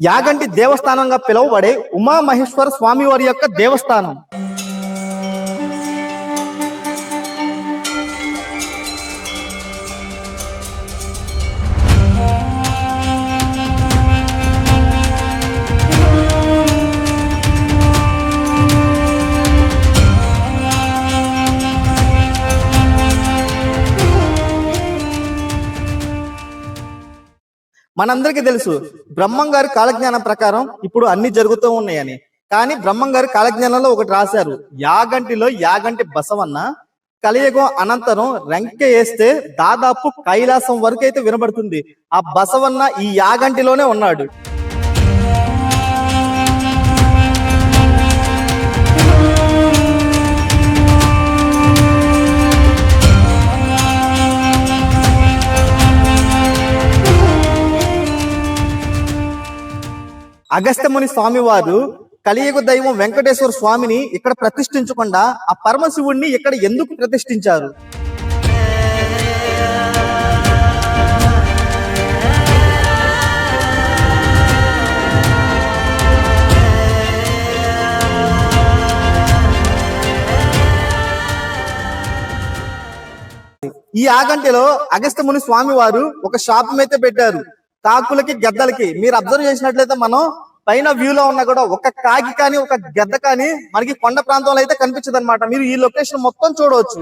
యాగంటి దేవస్థానంగా పిలువబడే ఉమామహేశ్వర స్వామి వారి యొక్క దేవస్థానం. మనందరికీ తెలుసు బ్రహ్మం గారి కాలజ్ఞానం ప్రకారం ఇప్పుడు అన్ని జరుగుతూ ఉన్నాయని. కానీ బ్రహ్మం గారి కాలజ్ఞానంలో ఒకటి రాశారు యాగంటిలో యాగంటి బసవన్న కలియుగం అనంతరం రెంకె వేస్తే దాదాపు కైలాసం వరకు అయితే వినబడుతుంది. ఆ బసవన్న ఈ యాగంటిలోనే ఉన్నాడు. అగస్త్యముని స్వామి వారు కలియుగ దైవం వెంకటేశ్వర స్వామిని ఇక్కడ ప్రతిష్ఠించకుండా ఆ పరమశివుణ్ణి ఇక్కడ ఎందుకు ప్రతిష్ఠించారు? ఈ ఆగంటిలో అగస్త్యముని స్వామి వారు ఒక శాపం అయితే పెట్టారు. కాకులకి గద్దలకి. మీరు అబ్జర్వ్ చేసినట్లయితే మనం పైన వ్యూ లో ఉన్నా కూడా ఒక కాకి కానీ ఒక గద్ద కానీ మనకి కొండ ప్రాంతంలో అయితే కనిపించదు అనమాట మీరు ఈ లొకేషన్ మొత్తం చూడవచ్చు.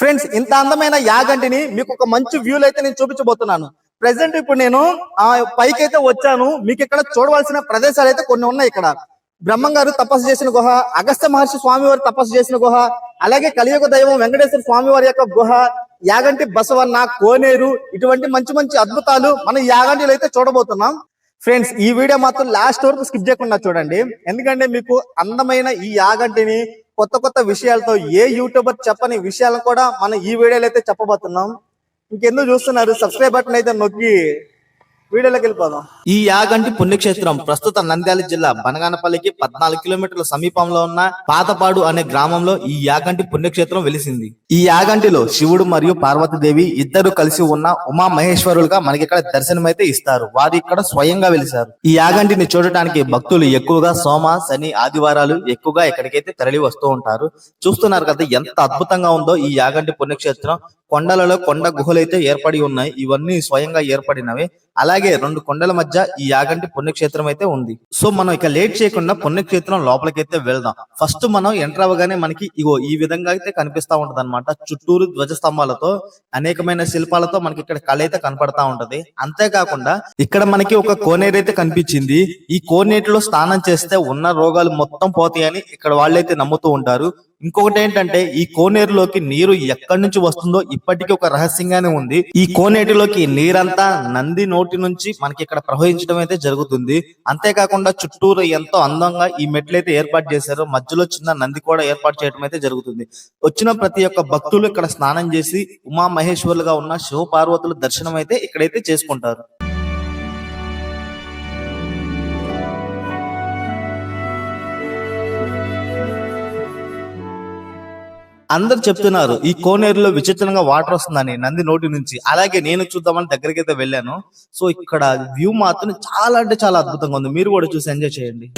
ఫ్రెండ్స్ ఇంత అందమైన యాగంటిని మీకు ఒక మంచి వ్యూలో అయితే నేను చూపించబోతున్నాను. ప్రెసెంట్ ఇప్పుడు నేను ఆ పైకి అయితే వచ్చాను. మీకు ఇక్కడ చూడవలసిన ప్రదేశాలు అయితే కొన్ని ఉన్నాయి ఇక్కడ. బ్రహ్మం గారు తపస్సు చేసిన గుహ అగస్త మహర్షి స్వామి వారు తపస్సు చేసిన గుహ అలాగే కలియుగ దైవం వెంకటేశ్వర స్వామి వారి యొక్క గుహ యాగంటి బసవన్న కోనేరు ఇటువంటి మంచి మంచి అద్భుతాలు మనం ఈ యాగంటిలో అయితే చూడబోతున్నాం. ఫ్రెండ్స్ ఈ వీడియో మాత్రం లాస్ట్ వరకు స్కిప్ చేయకుండా చూడండి. ఎందుకంటే మీకు అందమైన ఈ యాగంటిని కొత్త కొత్త విషయాలతో ఏ యూట్యూబర్ చెప్పని విషయాలను కూడా మనం ఈ వీడియోలో అయితే చెప్పబోతున్నాం. ఇంకెందుకు చూస్తున్నారు? సబ్స్క్రైబ్ బటన్ అయితే నొక్కి. వీడియోలోకి వెళ్ళిపోదాం. ఈ యాగంటి పుణ్యక్షేత్రం ప్రస్తుత నంద్యాల జిల్లా బనగానపల్లికి పద్నాలుగు కిలోమీటర్ల సమీపంలో ఉన్న పాతపాడు అనే గ్రామంలో ఈ యాగంటి పుణ్యక్షేత్రం వెలిసింది. ఈ యాగంటిలో శివుడు మరియు పార్వతీదేవి ఇద్దరు కలిసి ఉన్న ఉమా మహేశ్వరులుగా మనకి ఇక్కడ దర్శనమైతే ఇస్తారు. వారు ఇక్కడ స్వయంగా వెలిసారు ఈ యాగంటిని చూడటానికి భక్తులు ఎక్కువగా సోమ శని ఆదివారాలు ఎక్కువగా ఇక్కడికైతే తరలి వస్తూ ఉంటారు. చూస్తున్నారు కదా ఎంత అద్భుతంగా ఉందో ఈ యాగంటి పుణ్యక్షేత్రం. కొండలలో కొండ గుహలు అయితే ఏర్పడి ఉన్నాయి. ఇవన్నీ స్వయంగా ఏర్పడినవి. అలాగే రెండు కొండల మధ్య ఈ యాగంటి పుణ్యక్షేత్రం అయితే ఉంది. సో మనం ఇక లేట్ చేయకుండా పుణ్యక్షేత్రం లోపలికైతే వెళ్దాం. ఫస్ట్ మనం ఎంటర్ అవ్వగానే మనకి ఇగో ఈ విధంగా అయితే కనిపిస్తా ఉంటది చుట్టూరు ధ్వజ స్తంభాలతో అనేకమైన శిల్పాలతో మనకి ఇక్కడ కళ అయితే కనపడతా ఉంటది. అంతేకాకుండా ఇక్కడ మనకి ఒక కోనేరు అయితే కనిపించింది. ఈ కోనేటిలో స్నానం చేస్తే ఉన్న రోగాలు మొత్తం పోతాయని ఇక్కడ వాళ్ళైతే నమ్ముతూ ఉంటారు. ఇంకొకటి ఏంటంటే ఈ కోనేరులోకి నీరు ఎక్కడి నుంచి వస్తుందో ఇప్పటికీ ఒక రహస్యంగానే ఉంది. ఈ కోనేటిలోకి నీరంతా నంది నోటి నుంచి మనకి ఇక్కడ ప్రవహించడం అయితే జరుగుతుంది. అంతేకాకుండా చుట్టూరు ఎంతో అందంగా ఈ మెట్లు అయితే ఏర్పాటు చేశారు. మధ్యలో చిన్న నంది కూడా ఏర్పాటు చేయడం అయితే జరుగుతుంది. వచ్చిన ప్రతి ఒక్క భక్తులు ఇక్కడ స్నానం చేసి ఉమా మహేశ్వరులుగా ఉన్న శివపార్వతుల దర్శనం అయితే ఇక్కడైతే చేసుకుంటారు. అందరు చెప్తున్నారు ఈ కోనేరులో విచిత్రంగా వాటర్ వస్తుందని నంది నోటి నుంచి. అలాగే నేను చూద్దామని దగ్గరికి అయితే వెళ్ళాను. సో ఇక్కడ వ్యూ మాత్రం చాలా అంటే చాలా అద్భుతంగా ఉంది. మీరు కూడా చూసి ఎంజాయ్ చేయండి.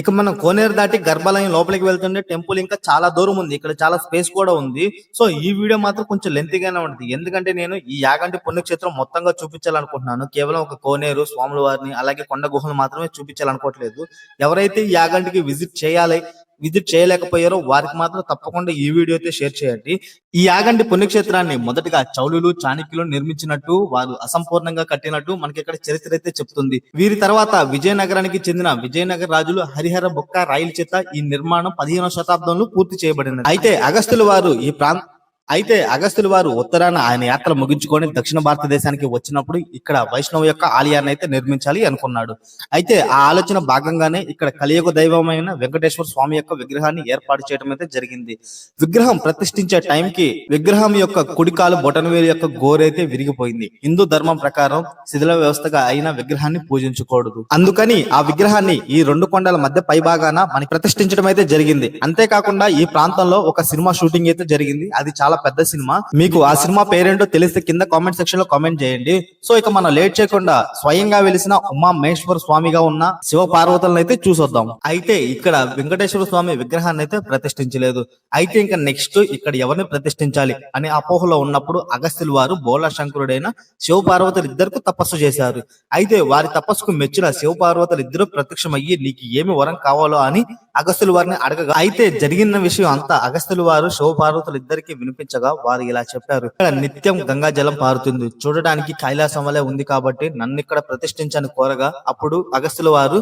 ఇక మనం కోనేరు దాటి గర్భాలయం లోపలికి వెళ్తుంటే టెంపుల్ ఇంకా చాలా దూరం ఉంది. ఇక్కడ చాలా స్పేస్ కూడా ఉంది. సో ఈ వీడియో మాత్రం కొంచెం లెంతిగానే ఉంటుంది. ఎందుకంటే నేను ఈ యాగంటి పుణ్యక్షేత్రం మొత్తంగా చూపించాలనుకుంటున్నాను. కేవలం ఒక కోనేరు స్వాముల వారిని అలాగే కొండ గుహలు మాత్రమే చూపించాలనుకోవట్లేదు. ఎవరైతే ఈ యాగంటికి విజిట్ చేయాలి విజిట్ చేయలేకపోయారో వారికి మాత్రం తప్పకుండా ఈ వీడియో అయితే షేర్ చేయండి. ఈ యాగంటి పుణ్యక్షేత్రాన్ని మొదటగా చౌలులు చాణక్యులు నిర్మించినట్టు వారు అసంపూర్ణంగా కట్టినట్టు మనకి ఇక్కడ చరిత్ర అయితే చెప్తుంది. వీరి తర్వాత విజయనగరానికి చెందిన విజయనగర రాజులు హరిహర బొక్క రాయల చేత ఈ నిర్మాణం పదిహేనవ శతాబ్దంలో పూర్తి చేయబడినది. అయితే అగస్తుల వారు ఈ ప్రాంత అయితే అగస్తులు వారు ఉత్తరాన ఆయన యాత్ర ముగించుకొని దక్షిణ భారతదేశానికి వచ్చినప్పుడు ఇక్కడ వైష్ణవ యొక్క ఆలయాన్ని అయితే నిర్మించాలి అనుకున్నాడు. అయితే ఆ ఆలోచన భాగంగానే ఇక్కడ కలియుగ దైవమైన వెంకటేశ్వర స్వామి యొక్క విగ్రహాన్ని ఏర్పాటు చేయడం అయితే జరిగింది. విగ్రహం ప్రతిష్ఠించే టైంకి విగ్రహం యొక్క కుడికాలు బొటనవేలు యొక్క గోరైతే విరిగిపోయింది. హిందూ ధర్మం ప్రకారం శిథిల వ్యవస్థగా అయిన విగ్రహాన్ని పూజించకూడదు. అందుకని ఆ విగ్రహాన్ని ఈ రెండు కొండల మధ్య పై భాగాన మనకి ప్రతిష్ఠించడం అయితే జరిగింది. అంతేకాకుండా ఈ ప్రాంతంలో ఒక సినిమా షూటింగ్ అయితే జరిగింది. అది చాలా పెద్ద సినిమా. మీకు ఆ సినిమా పేరేంటో తెలిస్తే కింద కామెంట్ సెక్షన్లో కామెంట్ చేయండి. సో ఇక మనం లేట్ చేయకుండా స్వయంగా వెలిసిన ఉమా మహేశ్వర స్వామిగా ఉన్న శివ పార్వతులను అయితే చూసొద్దాం. అయితే ఇక్కడ వెంకటేశ్వర స్వామి విగ్రహాన్ని అయితే ప్రతిష్ఠించలేదు. అయితే ఇంకా నెక్స్ట్ ఇక్కడ ఎవరిని ప్రతిష్ఠించాలి అనే అపోహలో ఉన్నప్పుడు అగస్త్యుల వారు బోలా శంకరుడైన శివ పార్వతులు ఇద్దరికి తపస్సు చేశారు. అయితే వారి తపస్సుకు మెచ్చిన శివ పార్వతులు ఇద్దరు ప్రత్యక్షమయ్యి నీకు ఏమి వరం కావాలో అని అగస్త్యుల వారిని అడగగా అయితే జరిగిన విషయం అంతా అగస్త్యుల వారు శివ పార్వతులు ఇద్దరికి వినిపించగా వారు ఇలా చెప్పారు. ఇక్కడ నిత్యం గంగా జలం పారుతుంది. చూడడానికి కైలాసం వలె ఉంది కాబట్టి నన్ను ఇక్కడ ప్రతిష్ఠించని కోరగా అప్పుడు అగస్తుల వారు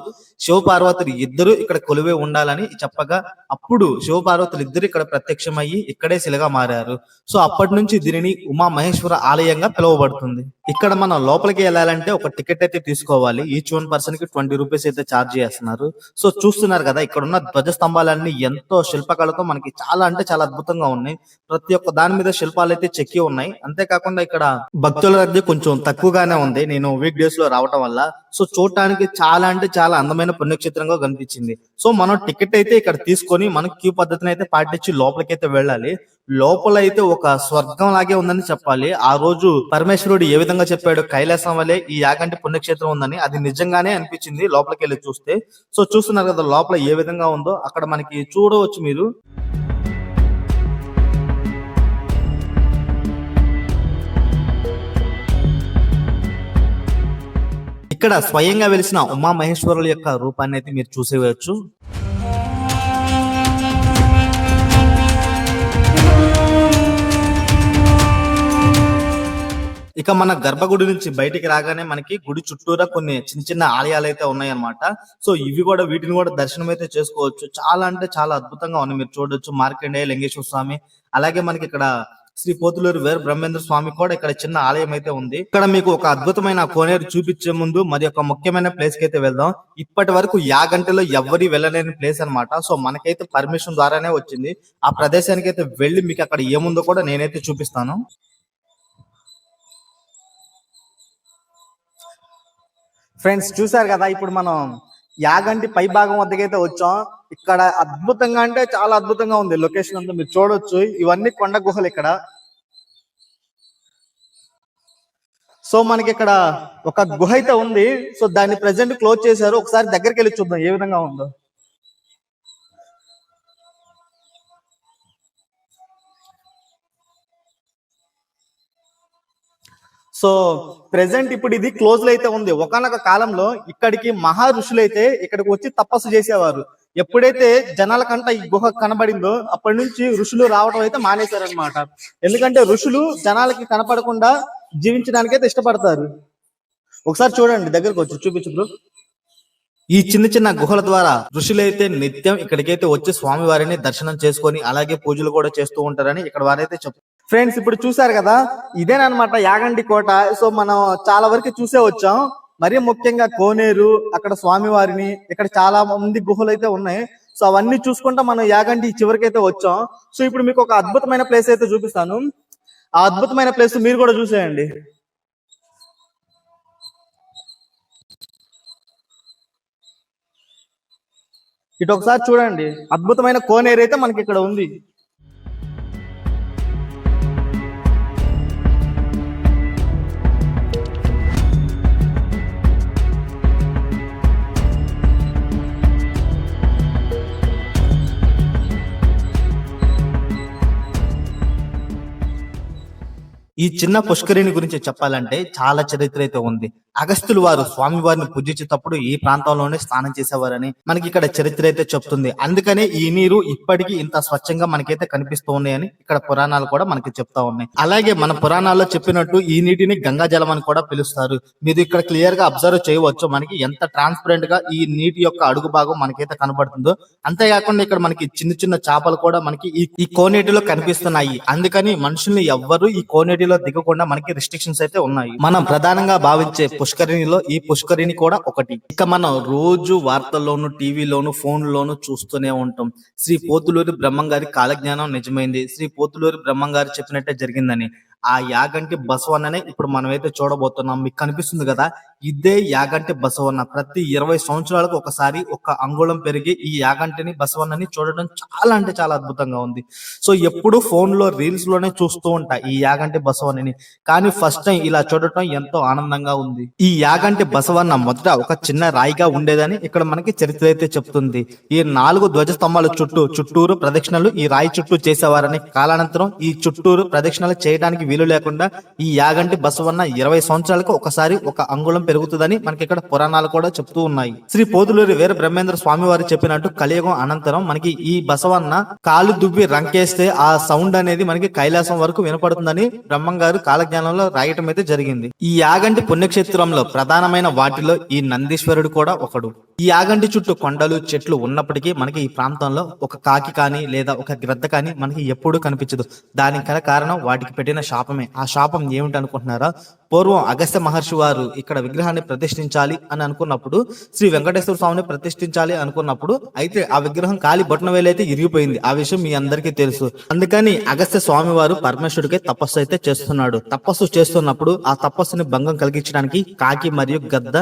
శివపార్వతులు ఇద్దరు ఇక్కడ కొలువే ఉండాలని చెప్పగా అప్పుడు శివపార్వతులు ఇద్దరు ఇక్కడ ప్రత్యక్షమయ్యి ఇక్కడే శిలగా మారారు. సో అప్పటి నుంచి దీనిని ఉమా మహేశ్వర ఆలయంగా పిలువబడుతుంది. ఇక్కడ మనం లోపలికి వెళ్ళాలంటే ఒక టికెట్ అయితే తీసుకోవాలి. ఈచ్ వన్ పర్సన్కి ట్వంటీ రూపీస్ అయితే ఛార్జ్ చేస్తున్నారు. సో చూస్తున్నారు కదా ఇక్కడ ఉన్న ధ్వజ స్తంభాలన్నీ ఎంతో శిల్పకళతో మనకి చాలా అంటే చాలా అద్భుతంగా ఉన్నాయి. ప్రతి ఒక్క దాని మీద శిల్పాలు అయితే చెక్కి ఉన్నాయి. అంతేకాకుండా ఇక్కడ భక్తుల రద్దీ కొంచెం తక్కువగానే ఉంది. నేను వీక్ డేస్లో రావటం వల్ల. సో చూడటానికి చాలా అంటే చాలా అందమైన పుణ్యక్షేత్రంగా కనిపించింది. సో మనం టికెట్ అయితే ఇక్కడ తీసుకొని మనం క్యూ పద్ధతిని అయితే పాటించి లోపలికి అయితే వెళ్ళాలి. లోపల అయితే ఒక స్వర్గం లాగే ఉందని చెప్పాలి. ఆ రోజు పరమేశ్వరుడు ఏ విధంగా చెప్పాడు? కైలాసం వల్లే ఈ యాగంటి పుణ్యక్షేత్రం ఉందని. అది నిజంగానే అనిపించింది లోపలికి వెళ్ళి చూస్తే. సో చూస్తున్నారు కదా లోపల ఏ విధంగా ఉందో. అక్కడ మనకి చూడవచ్చు మీరు. ఇక్కడ స్వయంగా వెలిసిన ఉమా మహేశ్వరుల యొక్క రూపాన్ని అయితే మీరు చూసేయచ్చు ఇక మన గర్భగుడి నుంచి బయటికి రాగానే మనకి గుడి చుట్టూరా కొన్ని చిన్న చిన్న ఆలయాలు అయితే ఉన్నాయి అన్నమాట సో ఇవి కూడా వీటిని కూడా దర్శనం అయితే చేసుకోవచ్చు. చాలా అంటే చాలా అద్భుతంగా ఉన్నాయి. మీరు చూడొచ్చు. మార్కండేయ లింగేశ్వర స్వామి అలాగే మనకి ఇక్కడ శ్రీ పోతులూరు వేరు బ్రహ్మేంద్ర స్వామి కూడా ఇక్కడ చిన్న ఆలయం అయితే ఉంది. ఇక్కడ మీకు ఒక అద్భుతమైన కోనేరు చూపించే ముందు మరి ఒక ముఖ్యమైన ప్లేస్కి అయితే వెళ్దాం. ఇప్పటి వరకు యాగంటలో ఎవరి వెళ్ళలేని ప్లేస్ అన్నమాట. సో మనకైతే పర్మిషన్ ద్వారానే వచ్చింది. ఆ ప్రదేశానికి అయితే వెళ్ళి మీకు అక్కడ ఏముందో కూడా నేనైతే చూపిస్తాను. ఫ్రెండ్స్ చూసారు కదా ఇప్పుడు మనం యాగంటి పై భాగం వద్దకైతే వచ్చాం. ఇక్కడ అద్భుతంగా అంటే చాలా అద్భుతంగా ఉంది లొకేషన్ అంతా. మీరు చూడొచ్చు. ఇవన్నీ కొండ గుహలు ఇక్కడ. సో మనకి ఇక్కడ ఒక గుహ అయితే ఉంది. సో దాన్ని ప్రెసెంట్ క్లోజ్ చేశారు. ఒకసారి దగ్గరికి వెళ్ళి చూద్దాం ఏ విధంగా ఉందో. సో ప్రెసెంట్ ఇప్పుడు ఇది క్లోజ్ అయితే ఉంది. ఒకనొక కాలంలో ఇక్కడికి మహా ఋషులు అయితే ఇక్కడికి వచ్చి తపస్సు చేసేవారు. ఎప్పుడైతే జనాల కంట ఈ గుహ కనబడిందో అప్పటి నుంచి ఋషులు రావడం అయితే మానేశారనమాట ఎందుకంటే ఋషులు జనాలకి కనపడకుండా జీవించడానికి అయితే ఇష్టపడతారు. ఒకసారి చూడండి దగ్గరకు వచ్చి చూపించు బ్రో. ఈ చిన్న చిన్న గుహల ద్వారా ఋషులైతే నిత్యం ఇక్కడికైతే వచ్చి స్వామి వారిని దర్శనం చేసుకొని అలాగే పూజలు కూడా చేస్తూ ఉంటారని ఇక్కడ వారైతే చెప్తారు ఫ్రెండ్స్ ఇప్పుడు చూసారు కదా? ఇదేనమాట యాగంటి కోట. సో మనం చాలా వరకు చూసే వచ్చాం. మరీ ముఖ్యంగా కోనేరు అక్కడ స్వామి వారిని ఇక్కడ చాలా మంది గుహలు అయితే ఉన్నాయి. సో అవన్నీ చూసుకుంటా మనం యాగంటి చివరికి అయితే వచ్చాం. సో ఇప్పుడు మీకు ఒక అద్భుతమైన ప్లేస్ అయితే చూపిస్తాను. ఆ అద్భుతమైన ప్లేస్ మీరు కూడా చూసేయండి. ఇటు ఒకసారి చూడండి. అద్భుతమైన కోనేరు అయితే మనకి ఇక్కడ ఉంది. ఈ చిన్న పుష్కరిణి గురించి చెప్పాలంటే చాలా చరిత్ర అయితే ఉంది. అగస్తులు వారు స్వామి వారిని పూజించేటప్పుడు ఈ ప్రాంతంలోనే స్నానం చేసేవారని మనకి ఇక్కడ చరిత్ర అయితే చెప్తుంది. అందుకనే ఈ నీరు ఇప్పటికీ ఇంత స్వచ్ఛంగా మనకైతే కనిపిస్తూ ఉన్నాయని ఇక్కడ పురాణాలు కూడా మనకి చెప్తా ఉన్నాయి. అలాగే మన పురాణాల్లో చెప్పినట్టు ఈ నీటిని గంగా జలం అని కూడా పిలుస్తారు. మీరు ఇక్కడ క్లియర్గా అబ్జర్వ్ చేయవచ్చు మనకి ఎంత ట్రాన్స్పరెంట్గా ఈ నీటి యొక్క అడుగు భాగం మనకైతే కనబడుతుందో. అంతేకాకుండా ఇక్కడ మనకి చిన్న చిన్న చేపలు కూడా మనకి ఈ ఈ కోనేటిలో కనిపిస్తున్నాయి. అందుకని మనుషుల్ని ఎవ్వరు ఈ కోనేటిలో దిగకుండా మనకి రిస్ట్రిక్షన్స్ అయితే ఉన్నాయి. మనం ప్రధానంగా భావించే పుష్కరిణిలో ఈ పుష్కరిణి కూడా ఒకటి. ఇక మనం రోజు వార్తల్లోను టీవీలోను ఫోన్ లోను చూస్తూనే ఉంటాం. శ్రీ పోతులూరి బ్రహ్మంగారి కాలజ్ఞానం నిజమైంది. శ్రీ పోతులూరి బ్రహ్మంగారు చెప్పినట్టే జరిగిందని. ఆ యాగంటి బసవన్ననే ఇప్పుడు మనమైతే చూడబోతున్నాం. మీకు కనిపిస్తుంది కదా ఇదే యాగంటి బసవన్న. ప్రతి ఇరవై సంవత్సరాలకు ఒకసారి ఒక అంగుళం పెరిగి ఈ యాగంటిని బసవన్నని చూడడం చాలా అంటే చాలా అద్భుతంగా ఉంది. సో ఎప్పుడు ఫోన్లో రీల్స్లోనే చూస్తూ ఉంటా ఈ యాగంటి బసవన్నని. కానీ ఫస్ట్ టైం ఇలా చూడటం ఎంతో ఆనందంగా ఉంది. ఈ యాగంటి బసవన్న మొదట ఒక చిన్న రాయిగా ఉండేదని ఇక్కడ మనకి చరిత్ర అయితే చెప్తుంది. ఈ నాలుగు ధ్వజస్తంభాల చుట్టూ చుట్టూరు ప్రదక్షిణలు ఈ రాయి చుట్టూ చేసేవారని. కాలానంతరం ఈ చుట్టూరు ప్రదక్షిణలు చేయడానికి వీలు లేకుండా ఈ యాగంటి బసవన్న ఇరవై సంవత్సరాలకు ఒకసారి ఒక అంగుళం పెరుగుతుందని మనకి ఇక్కడ పురాణాలు కూడా చెప్తూ ఉన్నాయి. శ్రీ పోతులూరి వీర బ్రహ్మేంద్ర స్వామి వారు చెప్పినట్టు కలియుగం అనంతరం మనకి ఈ బసవన్న కాలు దుబ్బి రంకేస్తే ఆ సౌండ్ అనేది మనకి కైలాసం వరకు వినపడుతుందని బ్రహ్మం గారు కాలజ్ఞానంలో రాయటం అయితే జరిగింది. ఈ యాగంటి పుణ్యక్షేత్రంలో ప్రధానమైన వాటిలో ఈ నందీశ్వరుడు కూడా ఒకడు. ఈ యాగంటి చుట్టూ కొండలు చెట్లు ఉన్నప్పటికీ మనకి ఈ ప్రాంతంలో ఒక కాకి కానీ లేదా ఒక గ్రద్ద కానీ మనకి ఎప్పుడూ కనిపించదు. దానికి గల కారణం వాటికి పెట్టిన శాపమే. ఆ శాపం ఏమిటి అనుకుంటున్నారా? పూర్వం అగస్త్య మహర్షి వారు ఇక్కడ విగ్రహాన్ని ప్రతిష్ఠించాలి అని అనుకున్నప్పుడు శ్రీ వెంకటేశ్వర స్వామిని ప్రతిష్ఠించాలి అనుకున్నప్పుడు అయితే ఆ విగ్రహం కాలి బొట్టన వేలైతే ఇరిగిపోయింది. ఆ విషయం మీ అందరికీ తెలుసు. అందుకని అగస్త్య స్వామి వారు పరమేశ్వరుడికి తపస్సు అయితే చేస్తున్నాడు. తపస్సు చేస్తున్నప్పుడు ఆ తపస్సుని భంగం కలిగించడానికి కాకి మరియు గద్ద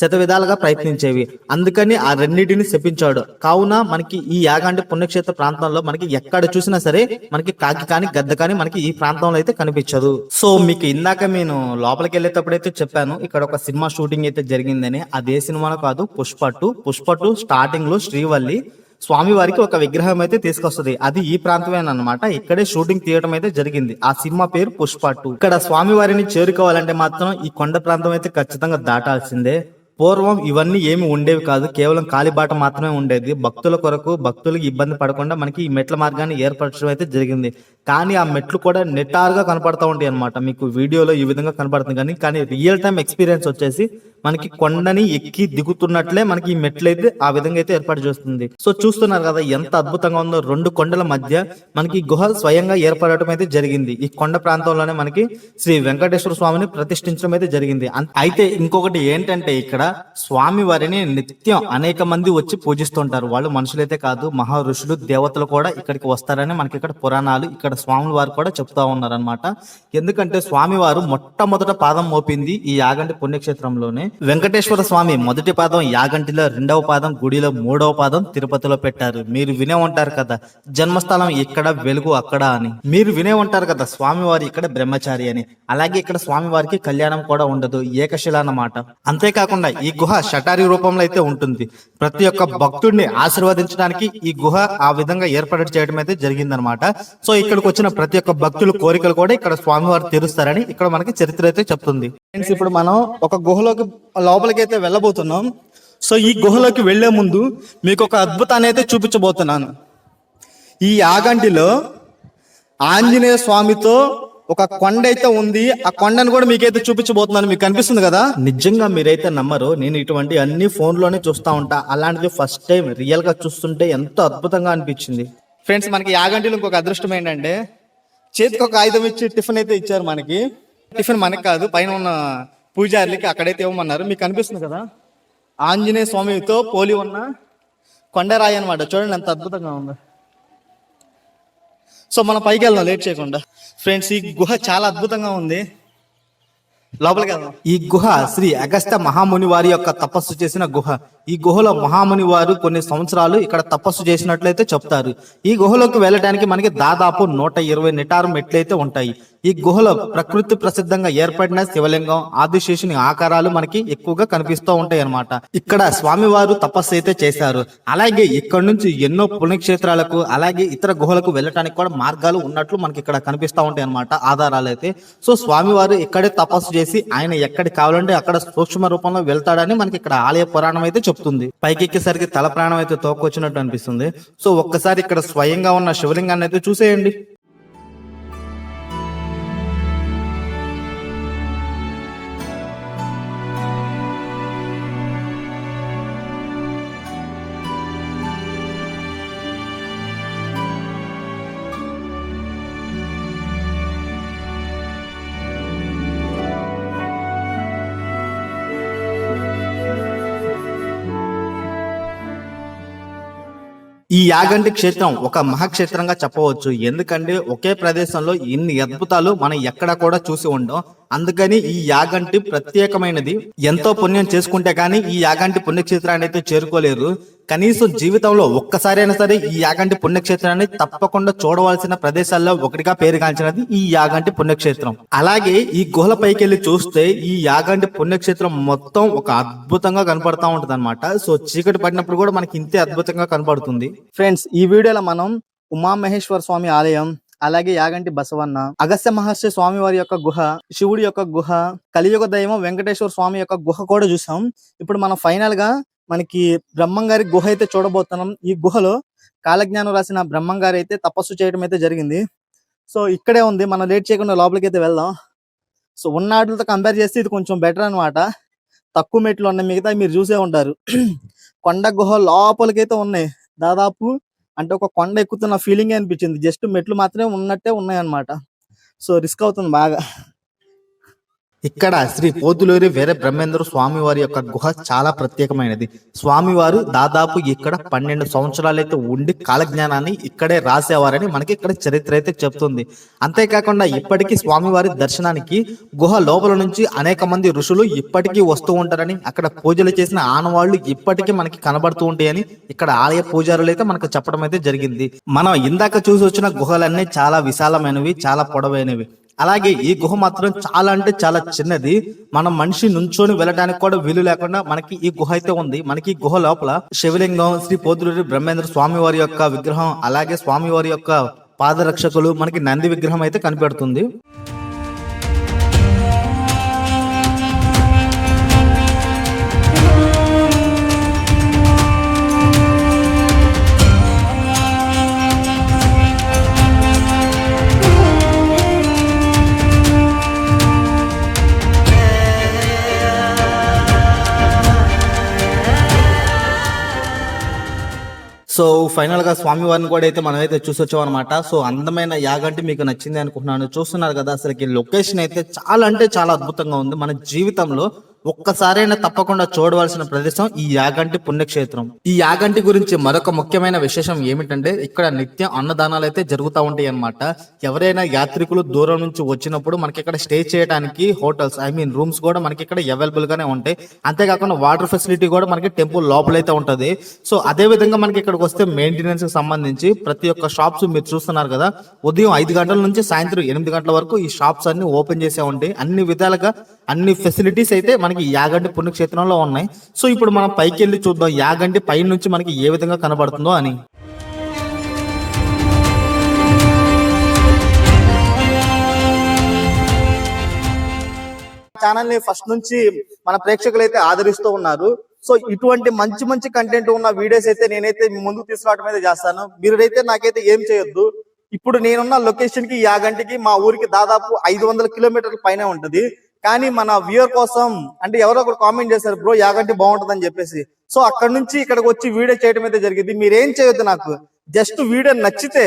శత విధాలుగా ప్రయత్నించేవి. అందుకని ఆ రెండింటిని శపించాడు. కావున మనకి ఈ యాగాంటి పుణ్యక్షేత్ర ప్రాంతంలో మనకి ఎక్కడ చూసినా సరే మనకి కాకి కానీ గద్ద కానీ మనకి ఈ ప్రాంతంలో అయితే కనిపించదు. సో మీకు ఇందాక నేను లోపలికి వెళ్ళేటప్పుడు అయితే చెప్పాను ఇక్కడ ఒక సినిమా షూటింగ్ అయితే జరిగిందని. అదే సినిమాలో కాదు పుష్ప టూ. పుష్ప టూ స్టార్టింగ్లో శ్రీవల్లి స్వామివారికి ఒక విగ్రహం అయితే తీసుకొస్తుంది. అది ఈ ప్రాంతమేనమాట ఇక్కడే షూటింగ్ తీయడం అయితే జరిగింది. ఆ సినిమా పేరు పుష్ప టూ. ఇక్కడ స్వామివారిని చేరుకోవాలంటే మాత్రం ఈ కొండ ప్రాంతం అయితే ఖచ్చితంగా దాటాల్సిందే. పూర్వం ఇవన్నీ ఏమి ఉండేవి కాదు. కేవలం కాలిబాట మాత్రమే ఉండేది. భక్తుల కొరకు భక్తులకు ఇబ్బంది పడకుండా మనకి ఈ మెట్ల మార్గాన్ని ఏర్పరచడం అయితే జరిగింది. కానీ ఆ మెట్లు కూడా నిటారుగా కనపడతా ఉంటాయి అనమాట మీకు వీడియోలో ఈ విధంగా కనపడుతుంది కానీ కానీ రియల్ టైం ఎక్స్పీరియన్స్ వచ్చేసి మనకి కొండని ఎక్కి దిగుతున్నట్లే మనకి ఈ మెట్లు అయితే ఆ విధంగా అయితే ఏర్పాటు చేస్తుంది. సో చూస్తున్నారు కదా ఎంత అద్భుతంగా ఉందో రెండు కొండల మధ్య మనకి గుహ స్వయంగా ఏర్పడటం అయితే జరిగింది. ఈ కొండ ప్రాంతంలోనే మనకి శ్రీ వెంకటేశ్వర స్వామిని ప్రతిష్ఠించడం అయితే జరిగింది. అయితే ఇంకొకటి ఏంటంటే ఇక్కడ స్వామి వారిని నిత్యం అనేక మంది వచ్చి పూజిస్తుంటారు. వాళ్ళు మనుషులైతే కాదు మహా ఋషులు దేవతలు కూడా ఇక్కడికి వస్తారని మనకి ఇక్కడ పురాణాలు ఇక్కడ స్వాముల వారు కూడా చెప్తా ఉన్నారనమాట ఎందుకంటే స్వామి వారు మొట్టమొదట పాదం మోపింది ఈ యాగంటి పుణ్యక్షేత్రంలోనే. వెంకటేశ్వర స్వామి మొదటి పాదం యాగంటిలో రెండవ పాదం గుడిలో మూడవ పాదం తిరుపతిలో పెట్టారు. మీరు వినే ఉంటారు కదా జన్మస్థలం ఇక్కడ వెలుగు అక్కడ అని. మీరు వినే ఉంటారు కదా స్వామి వారి ఇక్కడ బ్రహ్మచారి అని. అలాగే ఇక్కడ స్వామి వారికి కళ్యాణం కూడా ఉండదు ఏకశిల అన్నమాట. అంతేకాకుండా ఈ గుహ షటారి రూపంలో అయితే ఉంటుంది. ప్రతి ఒక్క భక్తుడిని ఆశీర్వదించడానికి ఈ గుహ ఆ విధంగా ఏర్పాటు చేయడం అయితే జరిగిందనమాట సో ఇక్కడికి వచ్చిన ప్రతి ఒక్క భక్తుల కోరికలు కూడా ఇక్కడ స్వామివారు తీరుస్తారని ఇక్కడ మనకి చరిత్ర అయితే చెప్తుంది. ఫ్రెండ్స్ ఇప్పుడు మనం ఒక గుహలోకి లోపలికి అయితే వెళ్ళబోతున్నాం. సో ఈ గుహలోకి వెళ్ళే ముందు మీకు ఒక అద్భుతాన్ని అయితే చూపించబోతున్నాను. ఈ యాగంటిలో ఆంజనేయ స్వామితో ఒక కొండ అయితే ఉంది. ఆ కొండను కూడా మీకైతే చూపించబోతున్నాను. మీకు కనిపిస్తుంది కదా? నిజంగా మీరైతే నమ్మరు. నేను ఇటువంటి అన్ని ఫోన్లోనే చూస్తా ఉంటా. అలాంటిది ఫస్ట్ టైం రియల్గా చూస్తుంటే ఎంతో అద్భుతంగా అనిపించింది. ఫ్రెండ్స్ మనకి యాగంటిలో ఇంకొక అదృష్టం ఏంటంటే చేతికి ఒక ఆయుధం ఇచ్చి టిఫిన్ అయితే ఇచ్చారు మనకి. టిఫిన్ మనకి కాదు పైన ఉన్న పూజారులకి అక్కడైతే ఇవ్వమన్నారు. మీకు కనిపిస్తుంది కదా? ఆంజనేయ స్వామితో పోలి ఉన్న కొండరాయి అన్నమాట. చూడండి ఎంత అద్భుతంగా ఉంది. సో మనం పైకి వెళ్దాం లేట్ చేయకుండా. ఫ్రెండ్స్ ఈ గుహ చాలా అద్భుతంగా ఉంది. లోపలికి వెళ్దాం. ఈ గుహ శ్రీ అగస్త మహాముని వారి యొక్క తపస్సు చేసిన గుహ. ఈ గుహలో మహాముని వారు కొన్ని సంవత్సరాలు ఇక్కడ తపస్సు చేసినట్లయితే చెప్తారు. ఈ గుహలోకి వెళ్ళడానికి మనకి దాదాపు నూట ఇరవై నిటారు మెట్లయితే ఉంటాయి. ఈ గుహలో ప్రకృతి ప్రసిద్ధంగా ఏర్పడిన శివలింగం ఆదిశేషుని ఆకారాలు మనకి ఎక్కువగా కనిపిస్తూ ఉంటాయి అన్నమాట. ఇక్కడ స్వామివారు తపస్సు అయితే చేశారు. అలాగే ఇక్కడ నుంచి ఎన్నో పుణ్యక్షేత్రాలకు అలాగే ఇతర గుహలకు వెళ్ళటానికి కూడా మార్గాలు ఉన్నట్లు మనకి ఇక్కడ కనిపిస్తూ ఉంటాయి అన్నమాట ఆధారాలు అయితే. సో స్వామివారు ఇక్కడే తపస్సు చేసి ఆయన ఎక్కడికి కావాలంటే అక్కడ సూక్ష్మ రూపంలో వెళ్తాడని మనకి ఇక్కడ ఆలయ పురాణం అయితే చెప్తుంది. పైకి ఎక్కేసరికి తల ప్రాణం అయితే తోకొచ్చినట్టు అనిపిస్తుంది. సో ఒక్కసారి ఇక్కడ స్వయంగా ఉన్న శివలింగాన్ని అయితే చూసేయండి. ఈ యాగంటి క్షేత్రం ఒక మహాక్షేత్రంగా చెప్పవచ్చు. ఎందుకంటే ఒకే ప్రదేశంలో ఇన్ని అద్భుతాలు మనం ఎక్కడ కూడా చూసి ఉండం. అందుకని ఈ యాగంటి ప్రత్యేకమైనది. ఎంతో పుణ్యం చేసుకుంటే కానీ ఈ యాగంటి పుణ్యక్షేత్రాన్ని అయితే చేరుకోలేరు. కనీసం జీవితంలో ఒక్కసారైనా సరే ఈ యాగంటి పుణ్యక్షేత్రాన్ని తప్పకుండా చూడవలసిన ప్రదేశాల్లో ఒకటిగా పేరుగాంచినది ఈ యాగంటి పుణ్యక్షేత్రం. అలాగే ఈ గుహల పైకి వెళ్ళి చూస్తే ఈ యాగంటి పుణ్యక్షేత్రం మొత్తం ఒక అద్భుతంగా కనపడతా ఉంటది అనమాట సో చీకటి పడినప్పుడు కూడా మనకి ఇంతే అద్భుతంగా కనపడుతుంది. ఫ్రెండ్స్ ఈ వీడియోలో మనం ఉమామహేశ్వర స్వామి ఆలయం అలాగే యాగంటి బసవన్న అగస్త్య మహర్షి స్వామి వారి యొక్క గుహ శివుడి యొక్క గుహ కలియుగ దైవం వెంకటేశ్వర స్వామి యొక్క గుహ కూడా చూసాం. ఇప్పుడు మనం ఫైనల్గా మనకి బ్రహ్మం గారి గుహ అయితే చూడబోతున్నాం. ఈ గుహలో కాలజ్ఞానం రాసిన బ్రహ్మం గారు అయితే తపస్సు చేయడం అయితే జరిగింది. సో ఇక్కడే ఉంది. మనం లేట్ చేయకుండా లోపలికి అయితే వెళ్దాం. సో ఉన్న వాటితో కంపేర్ చేస్తే ఇది కొంచెం బెటర్ అన్నమాట. తక్కువ మెట్లు ఉన్నాయి. మిగతా మీరు చూసే ఉంటారు. కొండ గుహ లోపలికైతే ఉన్నాయి. దాదాపు అంటే ఒక కొండ ఎక్కుతున్న ఫీలింగ్ అనిపించింది. జస్ట్ మెట్లు మాత్రమే ఉన్నట్టే ఉన్నాయి అన్నమాట సో రిస్క్ అవుతుంది బాగా. ఇక్కడ శ్రీ పోతులూరి వీర బ్రహ్మేంద్ర స్వామి వారి యొక్క గుహ చాలా ప్రత్యేకమైనది. స్వామివారు దాదాపు ఇక్కడ పన్నెండు సంవత్సరాలైతే ఉండి కాలజ్ఞానాన్ని ఇక్కడే రాసేవారని మనకి ఇక్కడ చరిత్ర అయితే చెప్తుంది. అంతేకాకుండా ఇప్పటికీ స్వామివారి దర్శనానికి గుహ లోపల నుంచి అనేక మంది ఋషులు ఇప్పటికీ వస్తూ ఉంటారని అక్కడ పూజలు చేసిన ఆనవాళ్ళు ఇప్పటికీ మనకి కనబడుతూ ఉంటాయని ఇక్కడ ఆలయ పూజారులు అయితే మనకు చెప్పడం అయితే జరిగింది. మనం ఇందాక చూసి వచ్చిన గుహలన్నీ చాలా విశాలమైనవి చాలా పొడవైనవి. అలాగే ఈ గుహ మాత్రం చాలా అంటే చాలా చిన్నది. మనం మనిషి నుంచొని వెళ్ళడానికి కూడా వీలు లేకుండా మనకి ఈ గుహ అయితే ఉంది. మనకి ఈ గుహ లోపల శివలింగం శ్రీ పోతులూరి బ్రహ్మేంద్ర స్వామి వారి యొక్క విగ్రహం అలాగే స్వామి వారి యొక్క పాదరక్షకులు మనకి నంది విగ్రహం అయితే కనిపెడుతుంది. సో ఫైనల్గా స్వామి వారిని కూడా అయితే మనం అయితే చూసి అనమాట సో అందమైన యాగంటి మీకు నచ్చింది అనుకుంటున్నాను. చూస్తున్నారు కదా అసలుకి లొకేషన్ అయితే చాలా అంటే చాలా అద్భుతంగా ఉంది. మన జీవితంలో ఒక్కసారైనా తప్పకుండా చూడవలసిన ప్రదేశం ఈ యాగంటి పుణ్యక్షేత్రం. ఈ యాగంటి గురించి మరొక ముఖ్యమైన విశేషం ఏమిటంటే ఇక్కడ నిత్యం అన్నదానాలు అయితే జరుగుతూ ఉంటాయి అన్నమాట ఎవరైనా యాత్రికులు దూరం నుంచి వచ్చినప్పుడు మనకి ఇక్కడ స్టే చేయడానికి హోటల్స్ ఐ మీన్ రూమ్స్ కూడా మనకి ఇక్కడ అవైలబుల్ గానే ఉంటాయి. అంతేకాకుండా వాటర్ ఫెసిలిటీ కూడా మనకి టెంపుల్ లోపలైతే ఉంటది. సో అదే విధంగా మనకి ఇక్కడికి వస్తే మెయింటెనెన్స్కి సంబంధించి ప్రతి ఒక్క షాప్స్ మీరు చూస్తున్నారు కదా ఉదయం ఐదు గంటల నుంచి సాయంత్రం ఎనిమిది గంటల వరకు ఈ షాప్స్ అన్ని ఓపెన్ చేసే ఉంటాయి. అన్ని విధాలుగా అన్ని ఫెసిలిటీస్ అయితే మనకి యాగంటి పుణ్యక్షేత్రంలో ఉన్నాయి. సో ఇప్పుడు మనం పైకి వెళ్ళి చూద్దాం యాగంటి పై నుంచి మనకి ఏ విధంగా కనబడుతుందో అని. ఛానల్ని ఫస్ట్ నుంచి మన ప్రేక్షకులు అయితే ఆదరిస్తూ ఉన్నారు. సో ఇటువంటి మంచి మంచి కంటెంట్ ఉన్న వీడియోస్ అయితే నేనైతే ముందుకు తీసుకురావడం అయితే చేస్తాను. మీరైతే నాకైతే ఏం చేయొద్దు. ఇప్పుడు నేనున్న లొకేషన్కి యాగంటికి మా ఊరికి దాదాపు ఐదు వందల కిలోమీటర్ల పైన ఉంటది. కానీ మన వ్యూయర్ కోసం అంటే ఎవరో ఒకరు కామెంట్ చేశారు బ్రో యాగంటి బాగుంటుంది అని చెప్పేసి. సో అక్కడ నుంచి ఇక్కడికి వచ్చి వీడియో చేయడం అయితే జరిగింది. మీరేం చేయొద్దు నాకు. జస్ట్ వీడియో నచ్చితే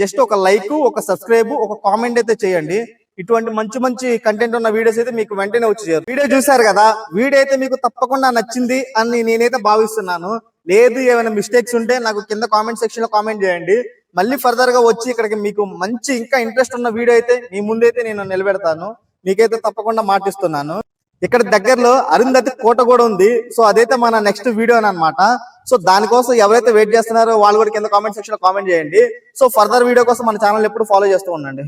జస్ట్ ఒక లైక్ ఒక సబ్స్క్రైబ్ ఒక కామెంట్ అయితే చేయండి. ఇటువంటి మంచి మంచి కంటెంట్ ఉన్న వీడియోస్ అయితే మీకు వెంటనే వచ్చి చేయరు వీడియో చూసారు కదా వీడియో అయితే మీకు తప్పకుండా నచ్చింది అని నేనైతే భావిస్తున్నాను. లేదు ఏమైనా మిస్టేక్స్ ఉంటే నాకు కింద కామెంట్ సెక్షన్లో కామెంట్ చేయండి. మళ్ళీ ఫర్దర్గా వచ్చి ఇక్కడికి మీకు మంచి ఇంకా ఇంట్రెస్ట్ ఉన్న వీడియో అయితే మీ ముందైతే నేను నిలబెడతాను. మీకైతే తప్పకుండా మాటిస్తున్నాను. ఇక్కడ దగ్గరలో అరుంధతి కోట కూడా ఉంది. సో అదైతే మన నెక్స్ట్ వీడియో అనమాట సో దానికోసం ఎవరైతే వెయిట్ చేస్తున్నారో వాళ్ళు కూడా కింద కామెంట్ సెక్షన్లో కామెంట్ చేయండి. సో ఫర్దర్ వీడియో కోసం మన ఛానల్ ఎప్పుడు ఫాలో చేస్తూ ఉండండి.